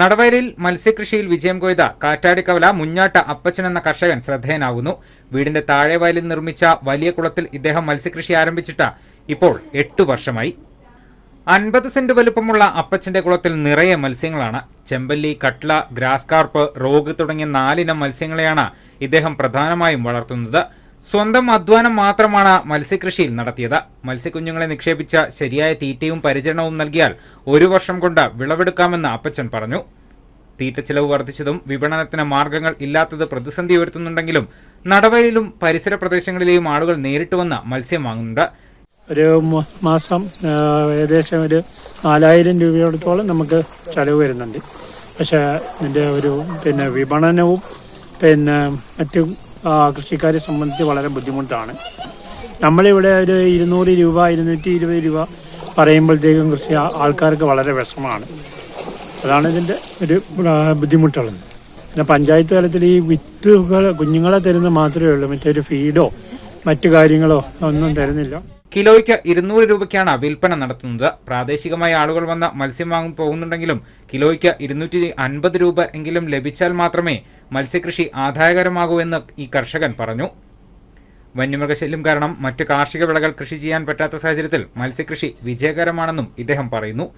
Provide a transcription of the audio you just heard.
നടവയലിൽ മത്സ്യകൃഷിയിൽ വിജയം കൊയ്ത കാറ്റാടിക്കവല മുഞ്ഞാട്ട അപ്പച്ചൻ എന്ന കർഷകൻ ശ്രദ്ധേയനാകുന്നു. വീടിന്റെ താഴെ വയലിൽ നിർമ്മിച്ച വലിയ കുളത്തിൽ ഇദ്ദേഹം മത്സ്യകൃഷി ആരംഭിച്ചിട്ട് ഇപ്പോൾ എട്ടു വർഷമായി. അൻപത് സെന്റ് വലുപ്പമുള്ള അപ്പച്ചന്റെ കുളത്തിൽ നിറയെ മത്സ്യങ്ങളാണ്. ചെമ്പല്ലി കട്ട്ല ഗ്രാസ് കാർപ്പ് റോഗ് തുടങ്ങിയ നാലിനം മത്സ്യങ്ങളെയാണ് ഇദ്ദേഹം പ്രധാനമായും വളർത്തുന്നത്. സ്വന്തം അധ്വാനം മാത്രമാണ് മത്സ്യകൃഷിയിൽ നടത്തിയത്. മത്സ്യക്കുഞ്ഞുങ്ങളെ നിക്ഷേപിച്ച ശരിയായ തീറ്റയും പരിചരണവും നൽകിയാൽ ഒരു വർഷം കൊണ്ട് വിളവെടുക്കാമെന്ന് അപ്പച്ചൻ പറഞ്ഞു. തീറ്റ ചെലവ് വർദ്ധിച്ചതും വിപണനത്തിന് മാർഗങ്ങൾ ഇല്ലാത്തത് പ്രതിസന്ധി ഉയർത്തുന്നുണ്ടെങ്കിലും നടവയിലും പരിസര പ്രദേശങ്ങളിലെയും ആളുകൾ നേരിട്ട് വന്ന് മത്സ്യം വാങ്ങുന്നുണ്ട്. ഒരു മാസം ഏകദേശം ഒരു നാലായിരം രൂപയോടത്തോളം നമുക്ക് ചെലവ് വരുന്നുണ്ട്. പക്ഷേ ഇതിന്റെ ഒരു പിന്നെ വിപണനവും പിന്നെ മറ്റു കൃഷിക്കാരെ സംബന്ധിച്ച് വളരെ ബുദ്ധിമുട്ടാണ്. നമ്മളിവിടെ ഒരു ഇരുന്നൂറ് രൂപ ഇരുന്നൂറ്റി ഇരുപത് രൂപ പറയുമ്പോഴത്തേക്കും കൃഷി ആൾക്കാർക്ക് വളരെ വിഷമമാണ്. അതാണ് ഇതിന്റെ ഒരു ബുദ്ധിമുട്ടുള്ളത്. പിന്നെ പഞ്ചായത്ത് തലത്തിൽ ഈ വിത്തുകൾ കുഞ്ഞുങ്ങളെ തരുന്ന മാത്രമേ ഉള്ളൂ. മറ്റൊരു ഫീഡോ മറ്റു കാര്യങ്ങളോ ഒന്നും തരുന്നില്ല. കിലോയ്ക്ക് ഇരുന്നൂറ് രൂപയ്ക്കാണ് വിൽപ്പന നടത്തുന്നത്. പ്രാദേശികമായി ആളുകൾ വന്ന് മത്സ്യം വാങ്ങി പോകുന്നുണ്ടെങ്കിലും കിലോയ്ക്ക് ഇരുന്നൂറ്റി അൻപത് രൂപ എങ്കിലും ലഭിച്ചാൽ മാത്രമേ മത്സ്യകൃഷി ആദായകരമാകൂ എന്ന് ഈ കർഷകൻ പറഞ്ഞു. വന്യമൃഗശല്യം കാരണം മറ്റ് കാർഷിക വിളകൾ കൃഷി ചെയ്യാൻ പറ്റാത്ത സാഹചര്യത്തിൽ മത്സ്യകൃഷി വിജയകരമാണെന്നും ഇദ്ദേഹം പറയുന്നു.